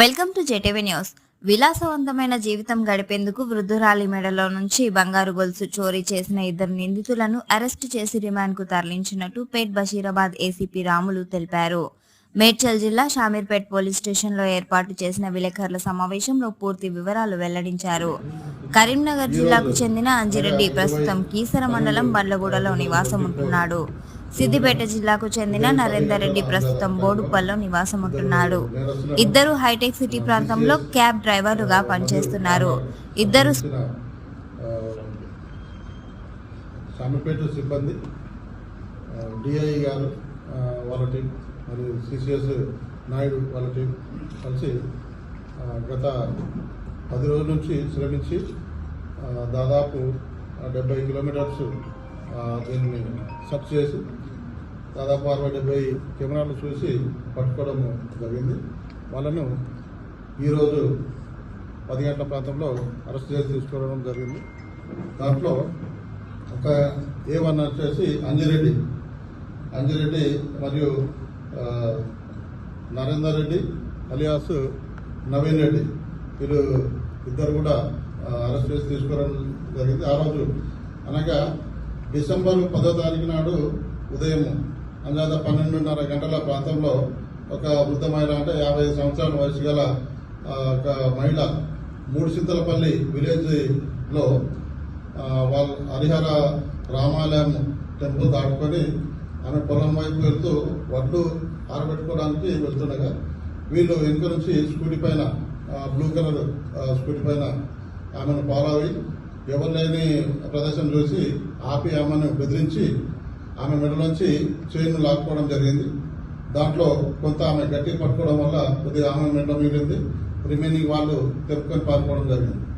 Welcome to జెటీవీ news. విలాసవంతమైన జీవితం గడిపేందుకు వృద్ధురాలి మెడలో నుంచి బంగారు గొలుసు చోరీ చేసిన ఇద్దరు నిందితులను అరెస్టు చేసి రిమాండ్కు తరలించినట్టు పేట్ బషీరాబాద్ ఏసీపీ రాములు తెలిపారు. మేడ్చల్ జిల్లా షామీర్పేట్ పోలీస్ స్టేషన్లో ఏర్పాటు చేసిన విలేకరుల సమావేశంలో పూర్తి వివరాలు వెల్లడించారు. కరీంనగర్ జిల్లాకు చెందిన అంజిరెడ్డి ప్రస్తుతం కీసర మండలం బండ్లగూడలో నివాసం ఉంటున్నాడు. సిద్దిపేట జిల్లాకు చెందిన నరేందర్ రెడ్డి ప్రస్తుతం బోడుపల్లో నివాసం ఉంటున్నాడు ఇద్దరు హైటెక్ సిటీ ప్రాంతంలో క్యాబ్ డ్రైవర్లుగా పనిచేస్తున్నారు. ఇద్దరు ఇచ్చిన, సిబ్బంది డిఐ గారు వాళ్ళ టీం మరియు సిసిఎస్ నాయుడు వాళ్ళ టీం కలిసి గత పది రోజుల నుంచి శ్రమించి దాదాపు డెబ్బై కిలోమీటర్స్ దీన్ని సెర్చ్ చేసి దాదాపు అరవై డెబ్బై కెమెరాలు చూసి పట్టుకోవడం జరిగింది. వాళ్ళను ఈరోజు పది గంటల ప్రాంతంలో అరెస్ట్ చేసి తీసుకోవడం జరిగింది. దాంట్లో ఒక ఏ వన్ వచ్చేసి అంజిరెడ్డి అంజిరెడ్డి మరియు నరేందర్ రెడ్డి అలియాస్ నవీన్ రెడ్డి వీళ్ళు ఇద్దరు కూడా అరెస్ట్ చేసి తీసుకోవడం జరిగింది. ఆ రోజు అనగా డిసెంబర్ పదో తారీఖు నాడు ఉదయం అందాక పన్నెండున్నర గంటల ప్రాంతంలో ఒక వృద్ధ మహిళ అంటే యాభై సంవత్సరాల వయసు గల ఒక మహిళ మూడు చింతలపల్లి విలేజ్లో వాళ్ళ హరిహర రామాలయం టెంపుల్ దాటుకొని ఆమె పొలం వైపు వెళ్తూ వడ్లు ఆరబెట్టుకోవడానికి వెళ్తుండగా వీళ్ళు వెనుక నుంచి స్కూటీ పైన బ్లూ కలర్ స్కూటీ పైన ఆమెను పాలావి ఎవరు లేని ప్రదేశం చూసి ఆపి ఆమెను బెదిరించి ఆమె మెడలోంచి చైన్ లాక్కోవడం జరిగింది. దాంట్లో కొంత ఆమె గట్టి పట్టుకోవడం వల్ల కొద్దిగా ఆమె మెడలో మిగిలింది. రిమైనింగ్ వాళ్ళు తెప్పుకొని పారిపోవడం జరిగింది.